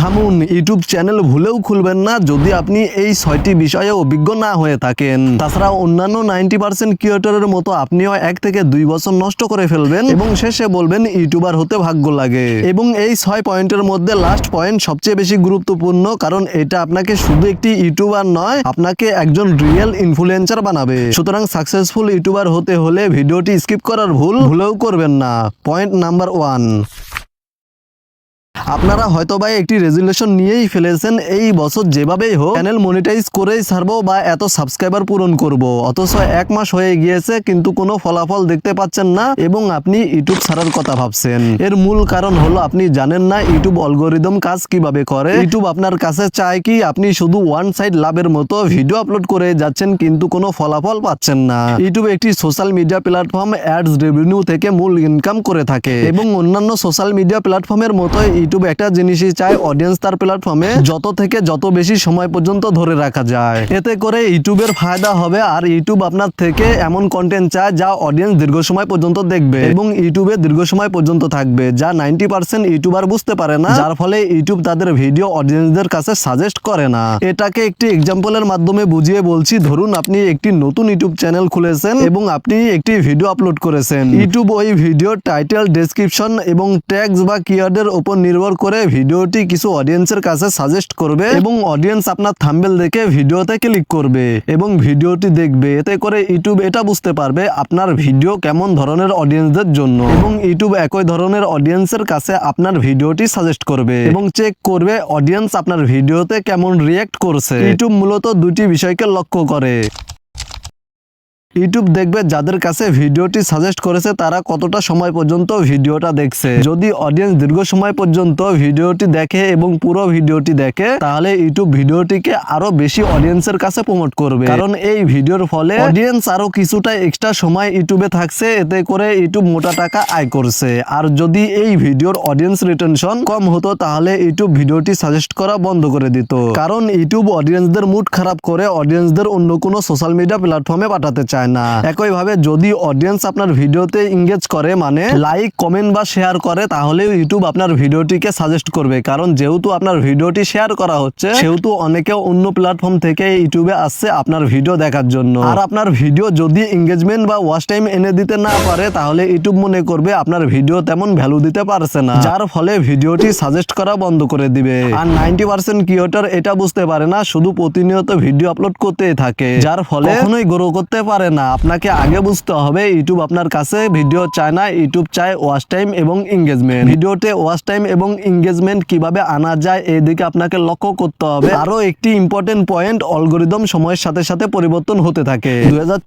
থামুন, YouTube channel ভুলেও খুলবেন না যদি আপনি এই ছয়টি বিষয়ে অভিজ্ঞ না হয়ে থাকেন। তাছাড়া অন্যান্য নাইনটি পার্সেন্ট ক্রিয়েটরের মতো আপনিও এক থেকে দুই বছর নষ্ট করে ফেলবেন এবং শেষে বলবেন ইউটিউবার হতে ভাগ্য লাগে। এবং এই ছয় পয়েন্টের মধ্যে লাস্ট পয়েন্ট সবচেয়ে বেশি গুরুত্বপূর্ণ কারণ এটা আপনাকে শুধু একটি ইউটিউবার নয়, আপনাকে একজন রিয়েল ইনফ্লুয়েন্সার বানাবে। সুতরাং সাকসেসফুল ইউটিউবার হতে হলে ভিডিওটি স্কিপ করার ভুল ভুলেও করবেন না। Point number one. আপনারা হয়তো বা একটি রেজুলেশন নিয়েই ফেলেছেন, এই বছর যেভাবেই হোক চ্যানেল মনিটাইজ করেই ছাড়বো বা এত সাবস্ক্রাইবার পূরণ করব। অথচ এক মাস হয়ে গিয়েছে, কিন্তু কোনো ফলাফল দেখতে পাচ্ছেন না এবং আপনি ইউটিউব ছাড়ার কথা ভাবছেন। এর মূল কারণ হলো, আপনি জানেন না ইউটিউব অলগোরিদম কাজ কীভাবে করে। ইউটিউব আপনার কাছে চায় কি, আপনি শুধু ওয়ান সাইড লাভের মতো ভিডিও আপলোড করে যাচ্ছেন, কিন্তু কোনো ফলাফল পাচ্ছেন না। ইউটিউব একটি social media platform ads revenue থেকে মূল ইনকাম করে থাকে। এবং অন্যান্য সোশ্যাল মিডিয়া প্ল্যাটফর্মের মতো ইউটিউব একটা জিনিসই চায় অডিয়েন্স তার প্ল্যাটফর্মে যত থেকে যত বেশি সময় পর্যন্ত ধরে রাখা যায়। এতে করে ইউটিউবের ফায়দা হবে আর ইউটিউব আপনার থেকে এমন কন্টেন্ট চায় যা অডিয়েন্স দীর্ঘ সময় পর্যন্ত দেখবে এবং ইউটিউবে দীর্ঘ সময় পর্যন্ত থাকবে, যা নাইনটি পার্সেন্ট ইউটিউবার বুঝতে পারে না, যার ফলে ইউটিউব তাদের ভিডিও অডিয়েন্সদের কাছে সাজেস্ট করে না। এটাকে একটি এক্সাম্পলের মাধ্যমে বুঝিয়ে বলছি, ধরুন আপনি একটি নতুন ইউটিউব চ্যানেল খুলেছেন এবং আপনি একটি ভিডিও আপলোড করেছেন। ইউটিউব ওই ভিডিও টাইটেল ডেসক্রিপশন এবং ট্যাগস বা কিয়ার্ডের উপর নির্ভর করে ভিডিওটি কিছু অডিয়েন্সের কাছে সাজেস্ট করবে এবং অডিয়েন্স আপনার থাম্বেল দেখে ভিডিওতে ক্লিক করবে এবং ভিডিওটি দেখবে। এতে করে ইউটিউব এটা বুঝতে পারবে আপনার ভিডিও কেমন ধরনের অডিয়েন্সদের জন্য এবং ইউটিউব একই ধরনের অডিয়েন্সের কাছে আপনার ভিডিওটি সাজেস্ট করবে এবং চেক করবে অডিয়েন্স আপনার ভিডিওতে কেমন রিয়েক্ট করছে। ইউটিউব মূলত দুটি বিষয়কে লক্ষ্য করে। ইউটিউব দেখবে যাদের কাছে ভিডিওটি সাজেস্ট করেছে, তারা কতটা সময় পর্যন্ত ভিডিওটা দেখছে। যদি অডিয়েন্স দীর্ঘ সময় পর্যন্ত ভিডিওটি দেখে এবং পুরো ভিডিওটি দেখে, তাহলে ইউটিউব ভিডিওটিকে আরও বেশি অডিয়েন্সের কাছে প্রমোট করবে। কারণ এই ভিডিওর ফলে অডিয়েন্স আরও কিছুটা এক্সট্রা সময় ইউটিউবে থাকছে, এতে করে ইউটিউব মোটা টাকা আয় করছে। আর যদি এই ভিডিওর অডিয়েন্স রিটেনশন কম হতো, তাহলে ইউটিউব ভিডিওটি সাজেস্ট করা বন্ধ করে দিত। কারণ ইউটিউব অডিয়েন্সদের মুড খারাপ করে অডিয়েন্সদের অন্য কোনো সোশ্যাল মিডিয়া প্ল্যাটফর্মে পাঠাতে চায়। না। একইভাবে যদি অডিয়েন্স আপনার ভিডিওতে ইংগেজ করে মানে লাইক কমেন্ট বা শেয়ার করে তাহলে ইউটিউব আপনার ভিডিওটিকে সাজেস্ট করবে। কারণ যেহেতু আপনার ভিডিওটি শেয়ার করা হচ্ছে সেহেতু অনেকে অন্য প্ল্যাটফর্ম থেকে ইউটিউবে আসছে আপনার ভিডিও দেখার জন্য। আর আপনার ভিডিও যদি এঙ্গেজমেন্ট বা ওয়াচ টাইম এনে দিতে না পারে তাহলে ইউটিউব মনে করবে আপনার ভিডিও তেমন ভ্যালু দিতে পারছে না। যার ফলে ভিডিওটি সাজেস্ট করা বন্ধ করে দিবে। আর নাইনটি পার্সেন্ট ক্রিয়েটর এটা বুঝতে পারে না শুধু প্রতিনিয়ত ভিডিও আপলোড করতেই থাকে। যার ফলে কখনোই গ্রো করতে পারে না, আপনাকে আগে বুঝতে হবে, ইউটিউব আপনার কাছে, ভিডিও চায় না, ইউটিউব চায় ওয়াচ টাইম এবং এঙ্গেজমেন্ট ভিডিওতে ওয়াচ টাইম এবং এঙ্গেজমেন্ট কীভাবে আনা যায় এই দিকে আপনাকে লক্ষ্য করতে হবে। আরও একটি ইম্পর্টেন্ট পয়েন্ট অলগোরিদম সময়ের সাথে সাথে পরিবর্তন হতে থাকে। দুই হাজার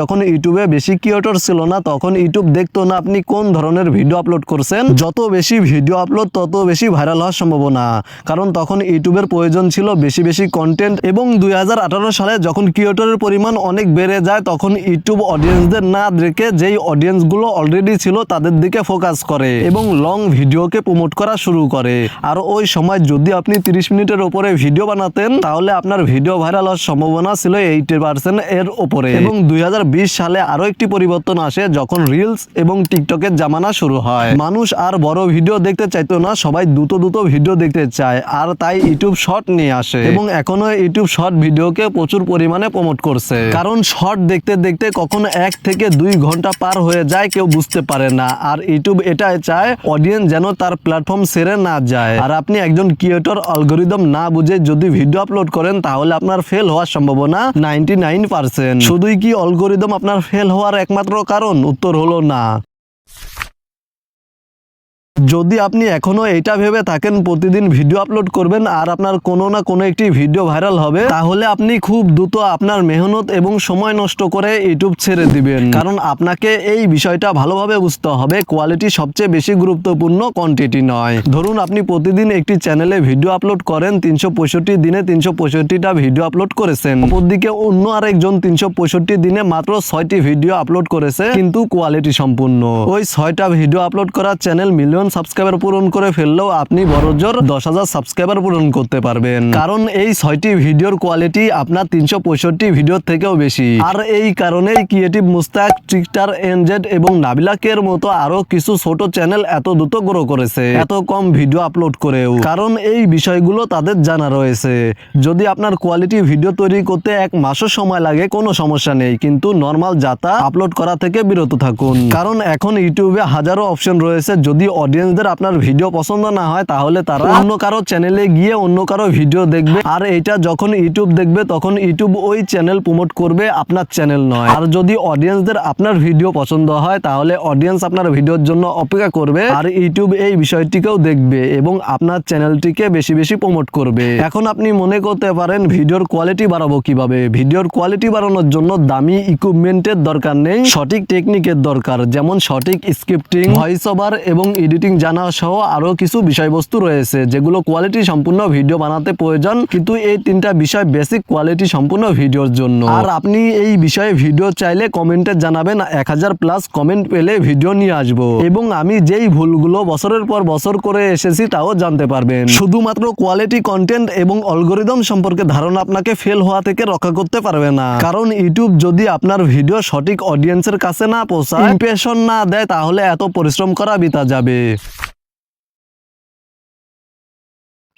যখন ইউটিউবে বেশি ক্রিয়েটর ছিল না, তখন ইউটিউব দেখতো না আপনি কোন ধরনের ভিডিও আপলোড করছেন। যত বেশি ভিডিও আপলোড তত বেশি ভাইরাল হওয়ার সম্ভাবনা। কারণ তখন ইউটিউবের প্রয়োজন ছিল বেশি বেশি কন্টেন্ট এবং দুই হাজার আঠারো সালে যখন ক্রিয়েটরের পরিমাণ অনেক বেড়ে যায়, তখন ইউটিউব অডিয়েন্সদের না দেখে যেই অডিয়েন্সগুলো অলরেডি ছিল তাদের দিকে ফোকাস করে এবং লং ভিডিওকে প্রমোট করা শুরু করে। আর ওই সময় যদি আপনি 30 মিনিটের উপরে ভিডিও বানাতেন, তাহলে আপনার ভিডিও ভাইরাল হওয়ার সম্ভাবনা ছিল এইটি পার্সেন্ট এর উপরে এবং দুই সালে আরও একটি পরিবর্তন আসে যখন রিলস এবং টিকটকের জামানা শুরু হয়। মানুষ আর বড় ভিডিও দেখতে চাইতো না, সবাই দ্রুত দ্রুত ভিডিও দেখতে চায়, আর তাই ইউটিউব শর্ট নিয়ে আসে। এবং এখনও ইউটিউব শর্ট ভিডিওকে প্রচুর পরিমাণে প্রমোট করছে। কারণ শর্ট দেখতে দেখতে দেখতে কখনো এক থেকে দুই ঘণ্টা পার হয়ে যায়, কেউ বুঝতে পারে না। আর ইউটিউব এটাই চায় অডিয়েন্স যেন তার প্ল্যাটফর্ম সেরে না যায়। আর আপনি একজন ক্রিয়েটর অ্যালগোরিদম না বুঝে যদি ভিডিও আপলোড করেন, তাহলে আপনার ফেল হওয়ার সম্ভাবনা নাইনটি নাইন পার্সেন্ট শুধুই কি অ্যালগোরিদম আপনার ফেল হওয়ার একমাত্র কারণ? উত্তর হলো না। যদি আপনি এখনও এটা ভেবে থাকেন, প্রতিদিন ভিডিও আপলোড করবেন আর আপনার কোনো না কোনো একটি ভিডিও ভাইরাল হবে, তাহলে আপনি খুব দ্রুত আপনার মেহনত এবং সময় নষ্ট করে ইউটিউব ছেড়ে দিবেন। কারণ আপনাকে এই বিষয়টা ভালোভাবে বুঝতে হবে কোয়ালিটি সবচেয়ে বেশি গুরুত্বপূর্ণ কোয়ান্টিটি নয়। ধরুন, আপনি প্রতিদিন একটি চ্যানেলে ভিডিও আপলোড করেন, তিনশো পঁয়ষট্টি দিনে তিনশো ভিডিও আপলোড করেছেন। অপরদিকে অন্য আরেকজন তিনশো পঁয়ষট্টি দিনে মাত্র ছয়টি ভিডিও আপলোড করেছে, কিন্তু কোয়ালিটি সম্পূর্ণ। ওই ছয়টা ভিডিও আপলোড করা চ্যানেল মিলিয়ন মিলিয়ন সাবস্ক্রাইবার পূরণ করে ফেললেও আপনি বড়জোর দশ হাজার সাবস্ক্রাইবার পূরণ করতে পারবেন। কারণ এই ছয়টি ভিডিওর কোয়ালিটি আপনার তিনশো পঁয়ষট্টি ভিডিওর থেকেও বেশি। আর এই কারণেই ক্রিয়েটিভ মুস্তাক ট্রিকটার এনজেড এবং নাবিলাকের মতো আরও কিছু ছোট চ্যানেল এত দ্রুত গ্রো করেছে। এত কম ভিডিও আপলোড করেও। কারণ এই বিষয়গুলো তাদের জানা রয়েছে। যদি আপনার কোয়ালিটি ভিডিও তৈরি করতে এক মাসও সময় লাগে, কোনো সমস্যা নেই। কিন্তু নর্মাল যাতা আপলোড করা থেকে বিরত থাকুন। কারণ এখন ইউটিউবে হাজারো অপশন রয়েছে। যদি অডিয়েন্সদের আপনার ভিডিও পছন্দ না হয়, তাহলে তারা অন্য কারও চ্যানেলে গিয়ে অন্য কারও ভিডিও দেখবে। আর এটা যখন ইউটিউব দেখবে, তখন ইউটিউব ওই চ্যানেল প্রমোট করবে, আপনার চ্যানেল নয়। আর যদি অডিয়েন্সদের আপনার ভিডিও পছন্দ হয়, তাহলে অডিয়েন্স আপনার ভিডিওর জন্য অপেক্ষা করবে, আর ইউটিউব এই বিষয়টিকেও দেখবে এবং আপনার চ্যানেলটিকে বেশি বেশি প্রমোট করবে। এখন আপনি মনে করতে পারেন ভিডিওর কোয়ালিটি বাড়াবো কীভাবে? ভিডিওর কোয়ালিটি বাড়ানোর জন্য দামি ইকুইপমেন্টের দরকার নেই, সঠিক টেকনিকের দরকার, যেমন সঠিক স্ক্রিপ্টিং ভয়েস ওভার এবং এডিটিং জানা সহ আরও কিছু বিষয়বস্তু রয়েছে, যেগুলো কোয়ালিটি সম্পূর্ণ ভিডিও বানাতে প্রয়োজন, কিন্তু এই তিনটা বিষয় বেসিক কোয়ালিটি সম্পূর্ণ ভিডিওর জন্য। আর আপনি এই বিষয়ে ভিডিও চাইলে কমেন্টে জানাবেন, এক হাজার প্লাস কমেন্ট পেলে ভিডিও নিয়ে আসব। এবং আমি যেই ভুলগুলো বছরের পর বছর করে এসেছি তাও জানতে পারবেন। শুধুমাত্র কোয়ালিটি কন্টেন্ট এবং অলগোরিদম সম্পর্কে ধারণা আপনাকে ফেল হওয়া থেকে রক্ষা করতে পারবে না। কারণ ইউটিউব যদি আপনার ভিডিও সঠিক অডিয়েন্সের কাছে না পৌঁছায় ইমপ্রেশন না দেয়, তাহলে এত পরিশ্রম করা বিতা যাবে। России.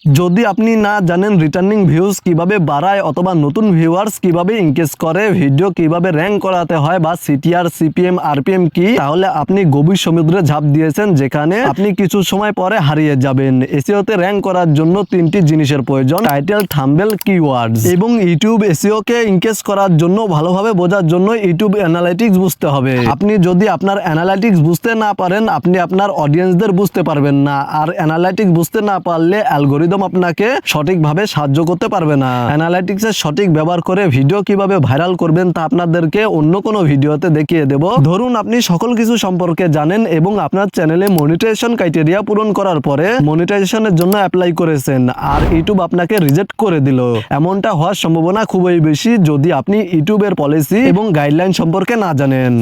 যদি আপনি না জানেন রিটার্নিং ভিউজ কীভাবে বাড়ায় অথবা নতুন ভিউয়ার্স কীভাবে ইনকেজ করে ভিডিও কীভাবে র্যাঙ্ক করাতে হয় বা সিটিআর সিপিএম আরপিএম কি, তাহলে আপনি গভীর সমুদ্রে ঝাঁপ দিয়েছেন যেখানে আপনি কিছু সময় পরে হারিয়ে যাবেন। এসিওতে র্যাঙ্ক করার জন্য তিনটি জিনিসের প্রয়োজন টাইটেল থাম্বেল কিওয়ার্ডস এবং ইউটিউব এসিও কে ইনকেজ করার জন্য ভালোভাবে বোঝার জন্য ইউটিউব অ্যানালাইটিক্স বুঝতে হবে। আপনি যদি আপনার অ্যানালাইটিক্স বুঝতে না পারেন, আপনি আপনার অডিয়েন্সদের বুঝতে পারবেন না। আর অ্যানালাইটিক্স বুঝতে না পারলে অ্যালগোরিদম আপনাকে সঠিকভাবে সাহায্য করতে পারবে না। অ্যানালাইটিক্স এর সঠিক ব্যবহার করে ভিডিও কীভাবে ভাইরাল করবেন তা আপনাদেরকে অন্য কোনো ভিডিওতে দেখিয়ে দেব। ধরুন আপনি সকল কিছু সম্পর্কে জানেন এবং আপনার চ্যানেলে মনিটাইজেশন ক্রাইটেরিয়া পূরণ করার পরে মনিটাইজেশনের জন্য অ্যাপ্লাই করেছেন আর ইউটিউব আপনাকে রিজেক্ট করে দিল। এমনটা হওয়ার সম্ভাবনা খুবই বেশি যদি আপনি ইউটিউবের পলিসি এবং গাইডলাইন সম্পর্কে না জানেন।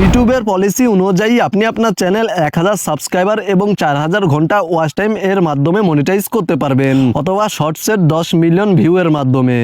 ইউটিউবের পলিসি অনুযায়ী আপনি আপনার চ্যানেল এক হাজার সাবস্ক্রাইবার এবং চার হাজার ঘণ্টা ওয়াচ টাইম এর মাধ্যমে মনিটাইজ করতে পারবেন, অথবা শর্টসের দশ মিলিয়ন ভিউ এর মাধ্যমে।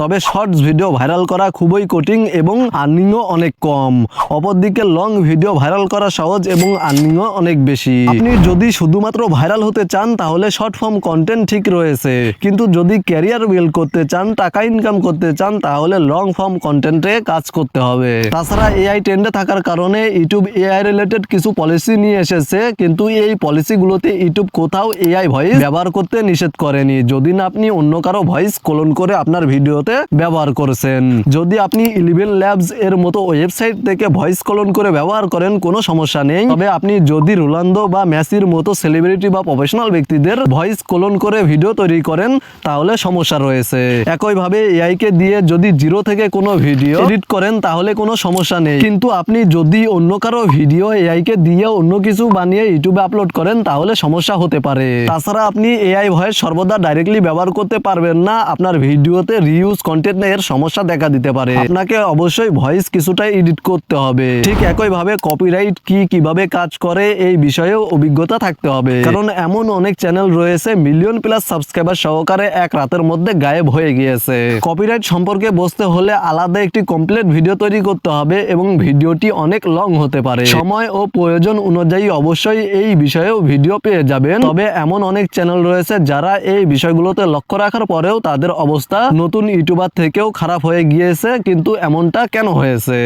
তবে শর্টস ভিডিও ভাইরাল করা খুবই কঠিন এবং আর্নিংও অনেক কম। অপরদিকে লং ভিডিও ভাইরাল করা সহজ এবং আর্নিংও অনেক বেশি। আপনি যদি শুধুমাত্র ভাইরাল হতে চান, তাহলে শর্ট ফর্ম কন্টেন্ট ঠিক রয়েছে। কিন্তু যদি ক্যারিয়ার বিল্ড করতে চান, টাকা ইনকাম করতে চান, তাহলে লং ফর্ম কন্টেন্টে কাজ করতে হবে। তাছাড়া এআই ট্রেন্ডে থাকার কারণে ইউটিউব এআই রিলেটেড কিছু পলিসি নিয়ে এসেছে, কিন্তু এই পলিসিগুলোতে ইউটিউব কোথাও এআই ভয়েস ব্যবহার করতে নিষেধ করেনি। যদি না আপনি অন্য কারও ভয়েস কলন করে আপনার ভিডিওতে ব্যবহার করেছেন। যদি আপনি ইলেভেন ল্যাবস এর মতো ওয়েবসাইট থেকে ভয়েস কলন করে ব্যবহার করেন, কোনো সমস্যা নেই। তবে আপনি যদি রোনালদো বা মেসির মতো সেলিব্রিটি বা প্রফেশনাল ব্যক্তিদের ভয়েস কলন করে ভিডিও তৈরি করেন, তাহলে সমস্যা রয়েছে। একইভাবে এআই কে দিয়ে যদি জিরো থেকে কোনো ভিডিও এডিট করেন, তাহলে কোনো সমস্যা নেই। কিন্তু আপনি যদি অন্য কারও ভিডিও এআই কে দিয়ে অন্য কিছু বানিয়ে ইউটিউবে আপলোড করেন, তাহলে সমস্যা হতে পারে। তাছাড়া আপনি এআই ভয়েস সর্বদা ডাইরেক্টলি ব্যবহার করতে পারবেন না, আপনার ভিডিওতে রিউজ কন্টেন্ট এর সমস্যা দেখা দিতে পারে। আপনাকে অবশ্যই ভয়েস কিছুটা এডিট করতে হবে। ঠিক একইভাবে কপিরাইট কি কীভাবে কাজ করে, এই বিষয়েও অভিজ্ঞতা থাকতে হবে। কারণ এমন অনেক চ্যানেল রয়েছে মিলিয়ন প্লাস সাবস্ক্রাইবার সহকারে এক রাতের মধ্যে গায়েব হয়ে গিয়েছে। কপিরাইট সম্পর্কে বুঝতে হলে আলাদা একটি কমপ্লিট ভিডিও তৈরি করতে হবে এবং ভিডিওটি অনেক লং হতে পারে। সময় ও প্রয়োজন অনুযায়ী অবশ্যই এই বিষয়েও ভিডিও পেয়ে যাবেন। তবে এমন অনেক চ্যানেল রয়েছে যারা এই বিষয়গুলোতে লক্ষ্য রাখার পরেও তাদের অবস্থা নতুন ইউটিউবার থেকেও খারাপ হয়ে গিয়েছে, কিন্তু এমনটা কেন হয়েছে?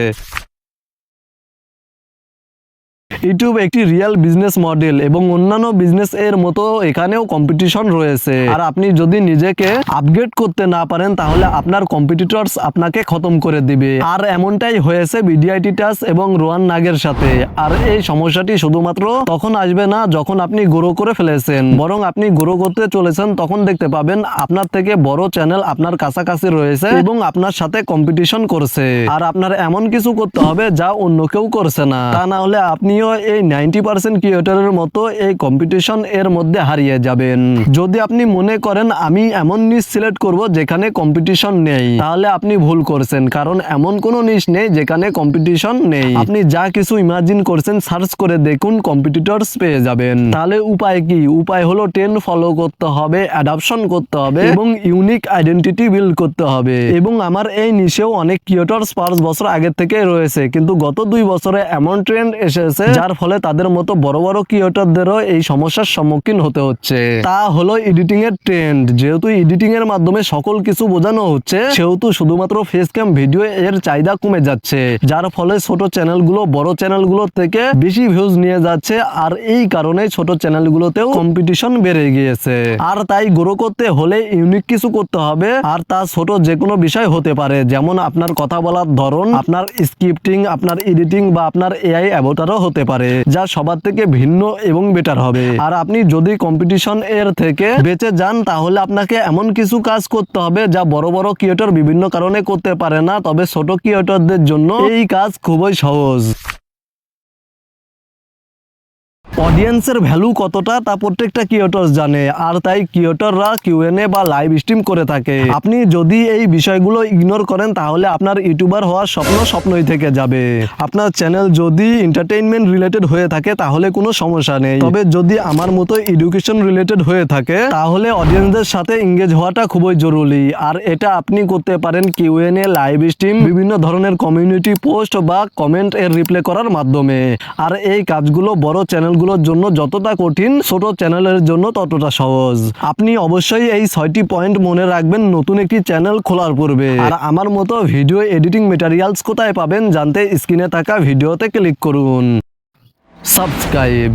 ইউটিউব একটি রিয়েল বিজনেস মডেল এবং অন্যান্য বিজনেস এর মতো এখানেও কম্পিটিশন রয়েছে। আর আপনি যদি নিজেকে আপগ্রেড করতে না পারেন, তাহলে আপনার কম্পিটিটরস আপনাকে খতম করে দিবে। আর এমনটাই হয়েছে বিডিআইটি টাস এবং রোয়ান নাগের সাথে। আর এই সমস্যাটি শুধুমাত্র তখন আসবে না যখন আপনি গ্রো করে ফেলেছেন। বরং আপনি গ্রো করতে চলেছেন, তখন দেখতে পাবেন আপনার থেকে বড় চ্যানেল আপনার কাছাকাছি রয়েছে এবং আপনার সাথে কম্পিটিশন করছে। আর আপনার এমন কিছু করতে হবে যা অন্য কেউ করছে না। তা না হলে আপনি আপনিও এই নাইনটি পার্সেন্ট ক্রিয়েটরের মতো এই কম্পিটিশন এর মধ্যে হারিয়ে যাবেন। যদি আপনি মনে করেন, আমি এমন নিশ সিলেক্ট করব যেখানে কম্পিটিশন নেই, তাহলে আপনি ভুল করছেন, কারণ এমন কোনো নিশ নেই যেখানে কম্পিটিশন নেই। আপনি যা কিছু ইমাজিন করছেন সার্চ করে দেখুন কম্পিটিটরস পেয়ে যাবেন। তাহলে উপায় কি? উপায় হলো ট্রেন্ড ফলো করতে হবে অ্যাডাপশন করতে হবে এবং ইউনিক আইডেন্টিটি বিল্ড করতে হবে। এবং আমার এই নিশেও অনেক ক্রিয়েটরস পাঁচ বছর আগের থেকে রয়েছে, কিন্তু গত দুই বছরে এমন ট্রেন্ড এসেছে যার ফলে তাদের মতো বড় বড় ক্রিয়েটরদেরও এই সমস্যার সম্মুখীন হতে হচ্ছে। তা হলো এডিটিং এর ট্রেন্ড যেহেতু এডিটিং এর মাধ্যমে সকল কিছু বোঝানো হচ্ছে সেহেতু শুধুমাত্র ফেস ক্যাম ভিডিও এর চাহিদা কমে যাচ্ছে। যার ফলে ছোট চ্যানেলগুলো বড় চ্যানেলগুলো থেকে বেশি ভিউজ নিয়ে যাচ্ছে আর এই কারণে ছোট চ্যানেলগুলোতেও কম্পিটিশন বেড়ে গিয়েছে। আর তাই গ্রো করতে হলে ইউনিক কিছু করতে হবে আর তা ছোট যে কোনো বিষয় হতে পারে। যেমন আপনার কথা বলার ধরন আপনার স্ক্রিপ্টিং আপনার এডিটিং বা আপনার এআই অ্যাভোটারও হতে পারে, যা সবার থেকে ভিন্ন এবং বেটার হবে। আর আপনি যদি কম্পিটিশন এর থেকে বেঁচে যান, তাহলে আপনাকে এমন কিছু কাজ করতে হবে, যা বড় বড় ক্রিয়েটর বিভিন্ন কারণে করতে পারে না। তবে ছোট ক্রিয়েটরদের জন্য এই কাজ খুবই সহজ। অডিয়েন্সের ভ্যালু কতটা তা প্রত্যেকটা ক্রিয়েটর জানে, আর তাই ক্রিয়েটররা কিউএনএ বা লাইভ স্ট্রিম করে থাকে। আপনি যদি এই বিষয়গুলো ইগনোর করেন, তাহলে আপনার ইউটিউবার হওয়ার স্বপ্ন স্বপ্নই থেকে যাবে। আপনার চ্যানেল যদি এন্টারটেইনমেন্ট রিলেটেড হয়ে থাকে, তাহলে কোনো সমস্যা নেই। তবে যদি আমার মতো এডুকেশন রিলেটেড হয়ে থাকে, তাহলে অডিয়েন্সদের সাথে এঙ্গেজ হওয়াটা খুবই জরুরি। আর এটা আপনি করতে পারেন কিউএনএ লাইভ স্ট্রিম বিভিন্ন ধরনের কমিউনিটি পোস্ট বা কমেন্ট এর রিপ্লে করার মাধ্যমে। আর এই কাজগুলো বড় চ্যানেলগুলোর জন্য যতটা কঠিন ছোট চ্যানেলের জন্য ততটা সহজ। আপনি অবশ্যই এই ছয়টি পয়েন্ট মনে রাখবেন, নতুন একটি চ্যানেল খোলার পূর্বে। আর আমার মতো ভিডিও এডিটিং মেটেরিয়ালস কোথায় পাবেন জানতে স্ক্রিনে থাকা ভিডিওতে ক্লিক করুন। সাবস্ক্রাইব।